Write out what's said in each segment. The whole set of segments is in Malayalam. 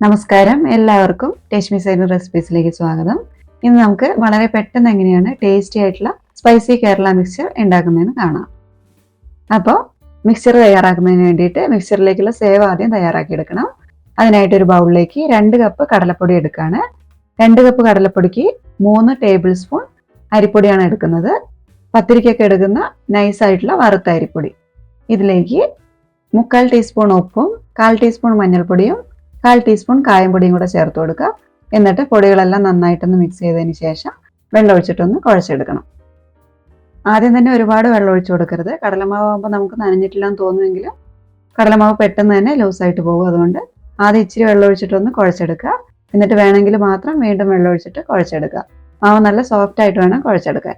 നമസ്കാരം. എല്ലാവർക്കും രശ്മി സൈഡ് റെസിപ്പീസിലേക്ക് സ്വാഗതം. ഇന്ന് നമുക്ക് വളരെ പെട്ടെന്ന് എങ്ങനെയാണ് ടേസ്റ്റി ആയിട്ടുള്ള സ്പൈസി കേരള മിക്സ്ചർ ഉണ്ടാക്കുന്നതെന്ന് കാണാം. അപ്പോൾ മിക്സ്ചർ തയ്യാറാക്കുന്നതിന് വേണ്ടിയിട്ട് മിക്സ്ചറിലേക്കുള്ള സേവ് ആദ്യം തയ്യാറാക്കി എടുക്കണം അതിനായിട്ട് ഒരു ബൗളിലേക്ക് രണ്ട് കപ്പ് കടലപ്പൊടി എടുക്കുകയാണ് രണ്ട് കപ്പ് കടലപ്പൊടിക്ക് മൂന്ന് ടേബിൾ സ്പൂൺ അരിപ്പൊടിയാണ് എടുക്കുന്നത്. പത്തിരിക്കൊക്കെ എടുക്കുന്ന നൈസ് ആയിട്ടുള്ള വറുത്ത അരിപ്പൊടി. ഇതിലേക്ക് മുക്കാൽ ടീസ്പൂൺ ഉപ്പും കാൽ ടീസ്പൂൺ മഞ്ഞൾപ്പൊടിയും കാൽ ടീസ്പൂൺ കായം പൊടിയും കൂടെ ചേർത്ത് കൊടുക്കുക. എന്നിട്ട് പൊടികളെല്ലാം നന്നായിട്ടൊന്ന് മിക്സ് ചെയ്തതിന് ശേഷം വെള്ളം ഒഴിച്ചിട്ടൊന്ന് കുഴച്ചെടുക്കണം. ആദ്യം തന്നെ ഒരുപാട് വെള്ളം ഒഴിച്ചു കൊടുക്കരുത്. കടലമാവ് ആകുമ്പോൾ നമുക്ക് നനഞ്ഞിട്ടില്ല എന്ന് തോന്നുമെങ്കിലും കടലമാവ് പെട്ടെന്ന് തന്നെ ലൂസായിട്ട് പോകും. അതുകൊണ്ട് ആദ്യം ഇച്ചിരി വെള്ളം ഒഴിച്ചിട്ടൊന്ന് കുഴച്ചെടുക്കുക. എന്നിട്ട് വേണമെങ്കിൽ മാത്രം വീണ്ടും വെള്ളം ഒഴിച്ചിട്ട് കുഴച്ചെടുക്കുക. മാവ് നല്ല സോഫ്റ്റ് ആയിട്ട് വേണം കുഴച്ചെടുക്കാൻ.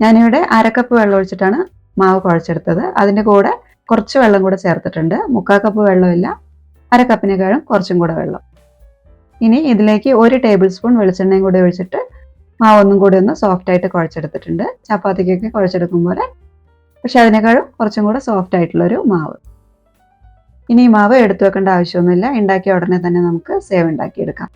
ഞാനിവിടെ അരക്കപ്പ് വെള്ളം ഒഴിച്ചിട്ടാണ് മാവ് കുഴച്ചെടുത്തത്. അതിന്റെ കൂടെ കുറച്ച് വെള്ളം കൂടെ ചേർത്തിട്ടുണ്ട്. മുക്കാൽ കപ്പ് വെള്ളമില്ല. അര കപ്പിനേക്കാളും കുറച്ചും കൂടെ വെള്ളം. ഇനി ഇതിലേക്ക് ഒരു ടേബിൾ സ്പൂൺ വെളിച്ചെണ്ണയും കൂടി ഒഴിച്ചിട്ട് മാവ് ഒന്നും കൂടി ഒന്ന് സോഫ്റ്റ് ആയിട്ട് കുഴച്ചെടുത്തിട്ടുണ്ട്. ചപ്പാത്തിക്കൊക്കെ കുഴച്ചെടുക്കും പോലെ. പക്ഷെ അതിനേക്കാളും കുറച്ചും കൂടെ സോഫ്റ്റ് ആയിട്ടുള്ളൊരു മാവ്. ഇനി ഈ മാവ് എടുത്തു വെക്കേണ്ട ആവശ്യമൊന്നുമില്ല. ഉണ്ടാക്കിയ ഉടനെ തന്നെ നമുക്ക് സേവ് ഉണ്ടാക്കിയെടുക്കാം.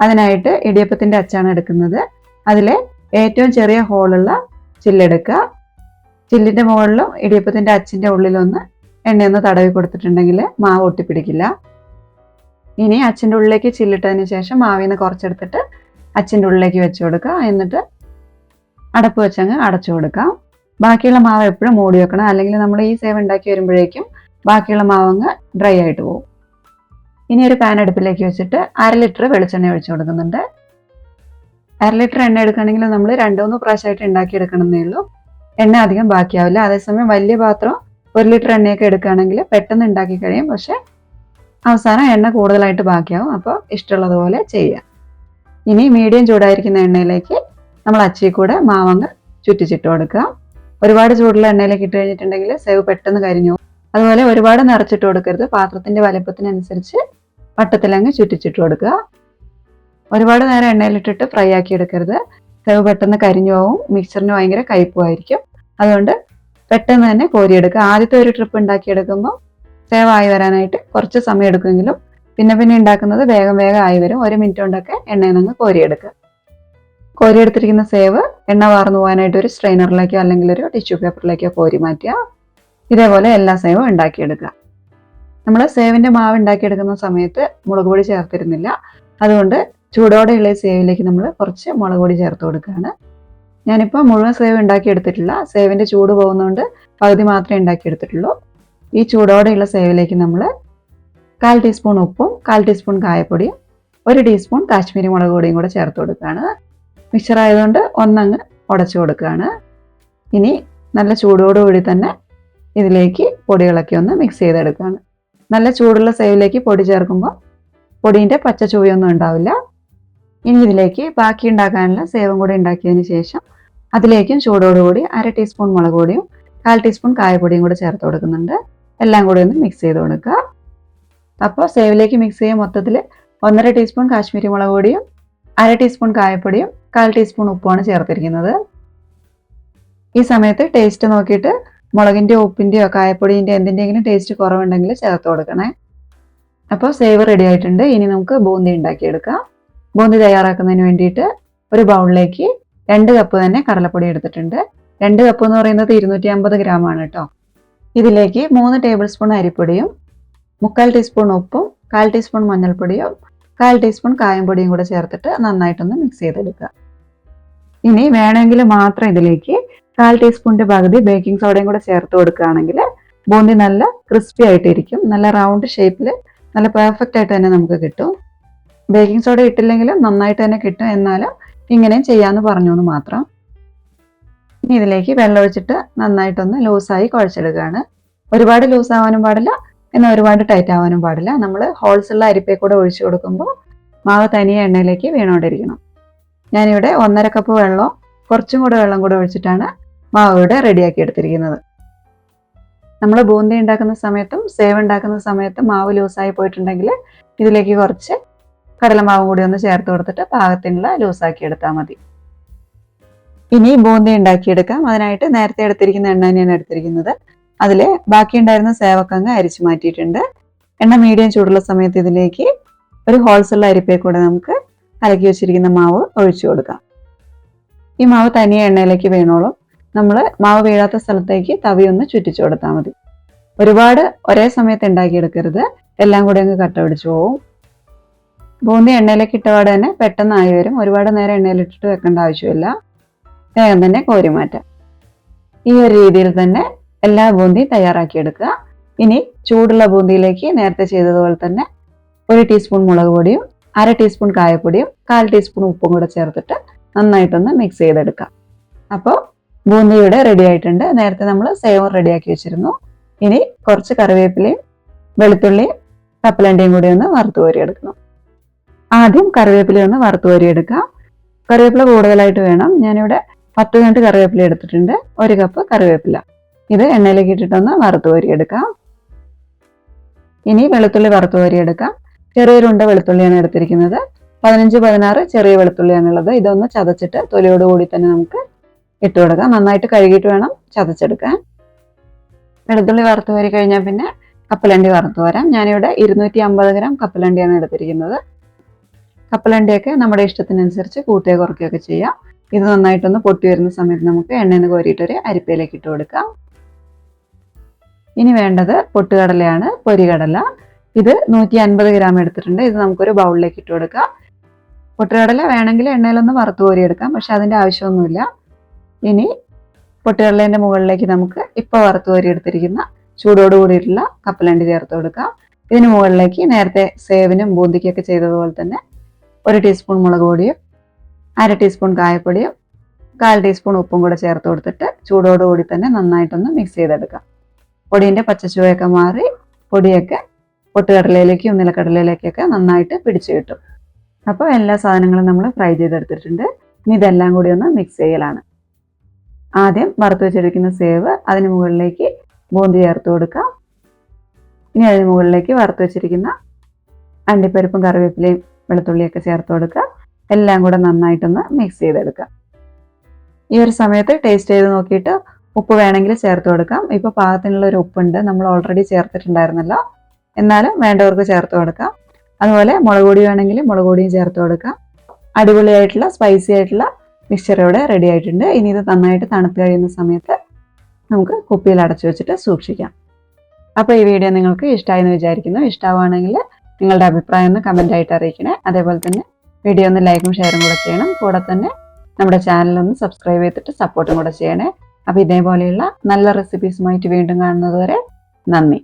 അതിനായിട്ട് ഇടിയപ്പത്തിന്റെ അച്ചാണ് എടുക്കുന്നത്. അതിലെ ഏറ്റവും ചെറിയ ഹോളുള്ള ചില്ലെടുക്കുക. ചില്ലിന്റെ മുകളിലും ഇടിയപ്പത്തിന്റെ അച്ചിന്റെ ഉള്ളിലൊന്ന് എണ്ണയൊന്ന് തടവി കൊടുത്തിട്ടുണ്ടെങ്കിൽ മാവ് ഒട്ടിപ്പിടിക്കില്ല. ഇനി അച്ഛന്റെ ഉള്ളിലേക്ക് ചില്ലിട്ടതിന് ശേഷം മാവിൽ നിന്ന് കുറച്ചെടുത്തിട്ട് അച്ഛന്റെ ഉള്ളിലേക്ക് വെച്ച് കൊടുക്കുക. എന്നിട്ട് അടപ്പ് വെച്ചങ്ങ് അടച്ചു കൊടുക്കാം. ബാക്കിയുള്ള മാവ് എപ്പോഴും മൂടി വെക്കണം. അല്ലെങ്കിൽ നമ്മൾ ഈ സേവ് ഉണ്ടാക്കി വരുമ്പോഴേക്കും ബാക്കിയുള്ള മാവ് അങ്ങ് ഡ്രൈ ആയിട്ട് പോകും. ഇനി ഒരു പാൻ അടുപ്പിലേക്ക് വെച്ചിട്ട് അര ലിറ്റർ വെളിച്ചെണ്ണ ഒഴിച്ചു കൊടുക്കുന്നുണ്ട്. അര ലിറ്റർ എണ്ണ എടുക്കണമെങ്കിൽ നമ്മൾ രണ്ടു മൂന്ന് പ്രാവശ്യമായിട്ട് ഉണ്ടാക്കി എടുക്കണമെന്നേ ഉള്ളൂ. എണ്ണ അധികം ബാക്കിയാവില്ല. അതേസമയം വലിയ പാത്രം ഒരു ലിറ്റർ എണ്ണയൊക്കെ എടുക്കുകയാണെങ്കിൽ പെട്ടെന്ന് ഉണ്ടാക്കി കഴിയും. പക്ഷെ അവസാനം എണ്ണ കൂടുതലായിട്ട് ബാക്കിയാവും. അപ്പോൾ ഇഷ്ടമുള്ളതുപോലെ ചെയ്യാം ഇനി മീഡിയം ചൂടായിരിക്കുന്ന എണ്ണയിലേക്ക് നമ്മൾ അച്ചി കൂടെ മാവങ്ങ് ചുറ്റിച്ചിട്ട് കൊടുക്കുക. ഒരുപാട് ചൂടുള്ള എണ്ണയിലേക്ക് ഇട്ട് കഴിഞ്ഞിട്ടുണ്ടെങ്കിൽ സേവ് പെട്ടെന്ന് കരിഞ്ഞു അതുപോലെ ഒരുപാട് നിറച്ചിട്ട് കൊടുക്കരുത്. പാത്രത്തിന്റെ വലുപ്പത്തിനനുസരിച്ച് വട്ടത്തിലങ്ങ് ചുറ്റിച്ചിട്ട് കൊടുക്കുക. ഒരുപാട് നേരം എണ്ണയിലിട്ടിട്ട് ഫ്രൈ ആക്കി എടുക്കരുത്. സേവ് പെട്ടെന്ന് കരിഞ്ഞു പോകും. മിക്സറിന് ഭയങ്കര കയ്പുമായിരിക്കും. അതുകൊണ്ട് പെട്ടെന്ന് തന്നെ കോരിയെടുക്കുക. ആദ്യത്തെ ഒരു ട്രിപ്പ് ഉണ്ടാക്കിയെടുക്കുമ്പോൾ സേവ് ആയി വരാനായിട്ട് കുറച്ച് സമയം എടുക്കുമെങ്കിലും പിന്നെ പിന്നെ ഉണ്ടാക്കുന്നത് വേഗം വേഗം ആയി വരും. ഒരു മിനിറ്റ് കൊണ്ടൊക്കെ എണ്ണയിൽ നിന്ന് കോരിയെടുക്കുക. കോരിയെടുത്തിരിക്കുന്ന സേവ് എണ്ണ വാർന്നു പോകാനായിട്ട് ഒരു സ്ട്രെയിനറിലേക്കോ അല്ലെങ്കിൽ ഒരു ടിഷ്യൂ പേപ്പറിലേക്കോ കോരി മാറ്റുക. ഇതേപോലെ എല്ലാ സേവും ഉണ്ടാക്കിയെടുക്കുക. നമ്മൾ സേവിന്റെ മാവ് ഉണ്ടാക്കിയെടുക്കുന്ന സമയത്ത് മുളക് പൊടി ചേർത്തിരുന്നില്ല. അതുകൊണ്ട് ചൂടോടെയുള്ള സേവിലേക്ക് നമ്മൾ കുറച്ച് മുളക് പൊടി ചേർത്ത് കൊടുക്കുകയാണ്. ഞാനിപ്പോൾ മുഴുവൻ സേവ് ഉണ്ടാക്കിയെടുത്തിട്ടില്ല. സേവിന്റെ ചൂട് പോകുന്നതുകൊണ്ട് പകുതി മാത്രമേ ഉണ്ടാക്കിയെടുത്തിട്ടുള്ളൂ. ഈ ചൂടോടെയുള്ള സേവിലേക്ക് നമ്മൾ കാൽ ടീസ്പൂൺ ഉപ്പും കാൽ ടീസ്പൂൺ കായപ്പൊടിയും ഒരു ടീസ്പൂൺ കാശ്മീരി മുളക് പൊടിയും കൂടെ ചേർത്ത് കൊടുക്കുകയാണ്. മിക്സർ ആയതുകൊണ്ട് ഒന്നങ്ങ് ഉടച്ചു കൊടുക്കുകയാണ്. ഇനി നല്ല ചൂടോടുകൂടി തന്നെ ഇതിലേക്ക് പൊടികളൊക്കെ ഒന്ന് മിക്സ് ചെയ്തെടുക്കുകയാണ്. നല്ല ചൂടുള്ള സേവിലേക്ക് പൊടി ചേർക്കുമ്പോൾ പൊടീന്റെ പച്ച ചുവയൊന്നും ഉണ്ടാവില്ല. ഇനി ഇതിലേക്ക് ബാക്കി ഉണ്ടാക്കാനുള്ള സേവും കൂടി ഉണ്ടാക്കിയതിന് ശേഷം അതിലേക്കും ചൂടോടുകൂടി അര ടീസ്പൂൺ മുളക് പൊടിയും കാൽ ടീസ്പൂൺ കായപ്പൊടിയും കൂടി ചേർത്ത് കൊടുക്കുന്നുണ്ട്. എല്ലാം കൂടി ഒന്ന് മിക്സ് ചെയ്ത് കൊടുക്കുക. അപ്പോൾ സേവിലേക്ക് മിക്സ് ചെയ്യാൻ മൊത്തത്തിൽ ഒന്നര ടീസ്പൂൺ കാശ്മീരി മുളക് പൊടിയും അര ടീസ്പൂൺ കായപ്പൊടിയും കാൽ ടീസ്പൂൺ ഉപ്പുമാണ് ചേർത്തിരിക്കുന്നത്. ഈ സമയത്ത് ടേസ്റ്റ് നോക്കിയിട്ട് മുളകിന്റെയോ ഉപ്പിന്റെയോ കായപ്പൊടിന്റെയോ എന്തിന്റെയെങ്കിലും ടേസ്റ്റ് കുറവുണ്ടെങ്കിൽ ചേർത്ത് കൊടുക്കണേ. അപ്പോൾ സേവ് റെഡി ആയിട്ടുണ്ട്. ഇനി നമുക്ക് ബൂന്തി ഉണ്ടാക്കിയെടുക്കാം. ബൂന്തി തയ്യാറാക്കുന്നതിന് വേണ്ടിയിട്ട് ഒരു ബൗളിലേക്ക് രണ്ട് കപ്പ് തന്നെ കടലപ്പൊടി എടുത്തിട്ടുണ്ട്. രണ്ട് കപ്പ് എന്ന് പറയുന്നത് ഇരുന്നൂറ്റി അമ്പത് ഗ്രാം ആണ് കേട്ടോ. ഇതിലേക്ക് മൂന്ന് ടേബിൾ സ്പൂൺ അരിപ്പൊടിയും മുക്കാൽ ടീസ്പൂൺ ഉപ്പും കാൽ ടീസ്പൂൺ മഞ്ഞൾപ്പൊടിയും കാൽ ടീസ്പൂൺ കായം പൊടിയും കൂടെ ചേർത്തിട്ട് നന്നായിട്ടൊന്ന് മിക്സ് ചെയ്തെടുക്കുക. ഇനി വേണമെങ്കിൽ മാത്രം ഇതിലേക്ക് കാൽ ടീസ്പൂണിന്റെ പകുതി ബേക്കിംഗ് സോഡയും കൂടെ ചേർത്ത് കൊടുക്കുകയാണെങ്കിൽ ബൂന്തി നല്ല ക്രിസ്പി ആയിട്ടിരിക്കും. നല്ല റൗണ്ട് ഷേപ്പിൽ നല്ല പെർഫെക്റ്റ് ആയിട്ട് തന്നെ നമുക്ക് കിട്ടും. ബേക്കിംഗ് സോഡ ഇട്ടില്ലെങ്കിലും നന്നായിട്ട് തന്നെ കിട്ടും. എന്നാലും ഇങ്ങനെയും ചെയ്യാമെന്ന് പറഞ്ഞു എന്ന് മാത്രം. ഇനി ഇതിലേക്ക് വെള്ളം ഒഴിച്ചിട്ട് നന്നായിട്ടൊന്ന് ലൂസായി കുഴച്ചെടുക്കുകയാണ്. ഒരുപാട് ലൂസ് ആവാനും പാടില്ല. എന്നാൽ ഒരുപാട് ടൈറ്റ് ആവാനും പാടില്ല. നമ്മൾ ഹോൾസ് ഉള്ള അരിപ്പേ കൂടെ ഒഴിച്ചു കൊടുക്കുമ്പോൾ മാവ് തനിയെ എണ്ണയിലേക്ക് വീണുകൊണ്ടിരിക്കണം ഞാനിവിടെ ഒന്നര കപ്പ് വെള്ളം കുറച്ചും കൂടെ വെള്ളം കൂടെ ഒഴിച്ചിട്ടാണ് മാവ് ഇവിടെ റെഡിയാക്കി എടുത്തിരിക്കുന്നത്. നമ്മൾ ബൂന്തി ഉണ്ടാക്കുന്ന സമയത്തും സേവ് ഉണ്ടാക്കുന്ന സമയത്തും മാവ് ലൂസായി പോയിട്ടുണ്ടെങ്കിൽ ഇതിലേക്ക് കുറച്ച് കടലമാവും കൂടി ഒന്ന് ചേർത്ത് കൊടുത്തിട്ട് പാകത്തിനുള്ള ലൂസാക്കി എടുത്താൽ മതി. ഇനി ബൂന്തി ഉണ്ടാക്കിയെടുക്കാം. അതിനായിട്ട് നേരത്തെ എടുത്തിരിക്കുന്ന എണ്ണ തന്നെയാണ് എടുത്തിരിക്കുന്നത്. അതിൽ ബാക്കി ഉണ്ടായിരുന്ന സേവക്കങ്ങ് അരിച്ചു മാറ്റിയിട്ടുണ്ട്. എണ്ണ മീഡിയം ചൂടുള്ള സമയത്ത് ഇതിലേക്ക് ഒരു ഹോൾസുള്ള അരിപ്പയെ കൂടെ നമുക്ക് കലക്കി വെച്ചിരിക്കുന്ന മാവ് ഒഴിച്ചു കൊടുക്കാം. ഈ മാവ് തനിയെ എണ്ണയിലേക്ക് വീണോളും. നമ്മൾ മാവ് വീഴാത്ത സ്ഥലത്തേക്ക് തവി ഒന്ന് ചുറ്റിച്ചു കൊടുത്താൽ മതി. ഒരുപാട് ഒരേ സമയത്ത് ഉണ്ടാക്കിയെടുക്കരുത്. എല്ലാം കൂടി അങ്ങ് കട്ട പിടിച്ചു പോവും. ബൂന്തി എണ്ണയിലേക്ക് ഇട്ടപാട് തന്നെ പെട്ടെന്ന് ആയി വരും. ഒരുപാട് നേരം എണ്ണയിലിട്ടിട്ട് വെക്കേണ്ട ആവശ്യമില്ല. വേഗം തന്നെ കോരി മാറ്റാം. ഈ ഒരു രീതിയിൽ തന്നെ എല്ലാ ബൂന്തിയും തയ്യാറാക്കിയെടുക്കുക. ഇനി ചൂടുള്ള ബൂന്തിയിലേക്ക് നേരത്തെ ചെയ്തതുപോലെ തന്നെ ഒരു ടീസ്പൂൺ മുളക് പൊടിയും അര ടീസ്പൂൺ കായപ്പൊടിയും കാൽ ടീസ്പൂൺ ഉപ്പും കൂടെ ചേർത്തിട്ട് നന്നായിട്ടൊന്ന് മിക്സ് ചെയ്തെടുക്കാം. അപ്പോൾ ബൂന്തി ഇവിടെ റെഡി ആയിട്ടുണ്ട്. നേരത്തെ നമ്മൾ സേവം റെഡിയാക്കി വെച്ചിരുന്നു. ഇനി കുറച്ച് കറിവേപ്പിലയും വെളുത്തുള്ളിയും കപ്പലണ്ടിയും കൂടി ഒന്ന് വറുത്ത് കോരിയെടുക്കണം ആദ്യം കറിവേപ്പില ഒന്ന് വറുത്ത് കോരിയെടുക്കാം കറിവേപ്പില കൂടുതലായിട്ട് വേണം. ഞാനിവിടെ പത്ത് കണ്ട് കറിവേപ്പില എടുത്തിട്ടുണ്ട്. ഒരു കപ്പ് കറിവേപ്പില. ഇത് എണ്ണയിലേക്ക് ഇട്ടിട്ടൊന്ന് വറുത്ത് കോരിയെടുക്കാം ഇനി വെളുത്തുള്ളി വറുത്ത് കോരിയെടുക്കാം ചെറിയൊരുണ്ട വെളുത്തുള്ളിയാണ് എടുത്തിരിക്കുന്നത്. പതിനഞ്ച് പതിനാറ് ചെറിയ വെളുത്തുള്ളിയാണുള്ളത് ഇതൊന്ന് ചതച്ചിട്ട് തൊലിയോട് കൂടി തന്നെ നമുക്ക് ഇട്ട് കൊടുക്കാം. നന്നായിട്ട് കഴുകിയിട്ട് വേണം ചതച്ചെടുക്കാൻ. വെളുത്തുള്ളി വറുത്ത് വരി കഴിഞ്ഞാൽ പിന്നെ കപ്പലണ്ടി വറുത്ത് വരാം. ഞാനിവിടെ ഇരുന്നൂറ്റി അമ്പത് ഗ്രാം കപ്പലണ്ടിയാണ് എടുത്തിരിക്കുന്നത്. കപ്പലണ്ടിയൊക്കെ നമ്മുടെ ഇഷ്ടത്തിനനുസരിച്ച് കൂട്ടുകയോ കുറയ്ക്കുകയൊക്കെ ചെയ്യാം. ഇത് നന്നായിട്ടൊന്ന് പൊട്ടി വരുന്ന സമയത്ത് നമുക്ക് എണ്ണയിൽ കോരിയിട്ടൊരു അരിപ്പയിലേക്ക് ഇട്ട് കൊടുക്കാം. ഇനി വേണ്ടത് പൊട്ടുകടലയാണ് പൊരികടല. ഇത് നൂറ്റി അൻപത് ഗ്രാം എടുത്തിട്ടുണ്ട്. ഇത് നമുക്കൊരു ബൗളിലേക്ക് ഇട്ട് കൊടുക്കാം. പൊട്ടുകടല വേണമെങ്കിൽ എണ്ണയിലൊന്ന് വറുത്ത് കോരിയെടുക്കാം പക്ഷെ അതിന്റെ ആവശ്യമൊന്നുമില്ല. ഇനി പൊട്ടുകടലേന്റെ മുകളിലേക്ക് നമുക്ക് ഇപ്പോൾ വറുത്ത് കോരി എടുത്തിരിക്കുന്ന ചൂടോട് കൂടിയിട്ടുള്ള കപ്പലണ്ടി ചേർത്ത് കൊടുക്കാം. ഇതിന് മുകളിലേക്ക് നേരത്തെ സേവനും ബൂന്തിക്കൊക്കെ ചെയ്തതുപോലെ തന്നെ ഒരു ടീസ്പൂൺ മുളക് പൊടിയും അര ടീസ്പൂൺ കായപ്പൊടിയും കാൽ ടീസ്പൂൺ ഉപ്പും കൂടെ ചേർത്ത് കൊടുത്തിട്ട് ചൂടോടുകൂടി തന്നെ നന്നായിട്ടൊന്ന് മിക്സ് ചെയ്തെടുക്കാം. പൊടിന്റെ പച്ചച്ചുവയൊക്കെ മാറി പൊടിയൊക്കെ പൊട്ടുകടലയിലേക്കും നിലക്കടലയിലേക്കൊക്കെ നന്നായിട്ട് പിടിച്ചു കിട്ടും. അപ്പോൾ എല്ലാ സാധനങ്ങളും നമ്മൾ ഫ്രൈ ചെയ്തെടുത്തിട്ടുണ്ട്. ഇനി ഇതെല്ലാം കൂടി ഒന്ന് മിക്സ് ചെയ്യലാണ്. ആദ്യം വറുത്ത് വെച്ചിരിക്കുന്ന സേവ് അതിന് മുകളിലേക്ക് ബൂന്തി ചേർത്ത് കൊടുക്കാം. ഇനി അതിന് മുകളിലേക്ക് വറുത്ത് വെച്ചിരിക്കുന്ന അണ്ടിപ്പരിപ്പും കറിവേപ്പിലയും വെളുത്തുള്ളിയൊക്കെ ചേർത്ത് കൊടുക്കുക. എല്ലാം കൂടെ നന്നായിട്ടൊന്ന് മിക്സ് ചെയ്തെടുക്കുക. ഈ ഒരു സമയത്ത് ടേസ്റ്റ് ചെയ്ത് നോക്കിയിട്ട് ഉപ്പ് വേണമെങ്കിൽ ചേർത്ത് കൊടുക്കാം. ഇപ്പോൾ പാകത്തിനുള്ള ഒരു ഉപ്പുണ്ട്. നമ്മൾ ഓൾറെഡി ചേർത്തിട്ടുണ്ടായിരുന്നല്ലോ. എന്നാലും വേണ്ടവർക്ക് ചേർത്ത് കൊടുക്കാം. അതുപോലെ മുളക് പൊടി വേണമെങ്കിൽ മുളക് പൊടിയും ചേർത്ത് കൊടുക്കാം. അടിപൊളിയായിട്ടുള്ള സ്പൈസി ആയിട്ടുള്ള മിക്സ്ചർ ഇവിടെ റെഡി ആയിട്ടുണ്ട്. ഇനി ഇത് നന്നായിട്ട് തണുത്ത് കഴിയുന്ന സമയത്ത് നമുക്ക് കുപ്പിയിൽ അടച്ചു വെച്ചിട്ട് സൂക്ഷിക്കാം. അപ്പോൾ ഈ വീഡിയോ നിങ്ങൾക്ക് ഇഷ്ടമായി എന്ന് വിചാരിക്കുന്നു. ഇഷ്ടമാവുകയാണെങ്കിൽ നിങ്ങളുടെ അഭിപ്രായം ഒന്ന് കമന്റ് ആയിട്ട് അറിയിക്കണേ. അതേപോലെ തന്നെ വീഡിയോ ഒന്ന് ലൈക്കും ഷെയറും കൂടെ ചെയ്യണം. കൂടെ തന്നെ നമ്മുടെ ചാനൽ ഒന്ന് സബ്സ്ക്രൈബ് ചെയ്തിട്ട് സപ്പോർട്ടും കൂടെ ചെയ്യണേ. അപ്പോൾ ഇതേപോലെയുള്ള നല്ല റെസിപ്പീസുമായിട്ട് വീണ്ടും കാണുന്നത് വരെ നന്ദി.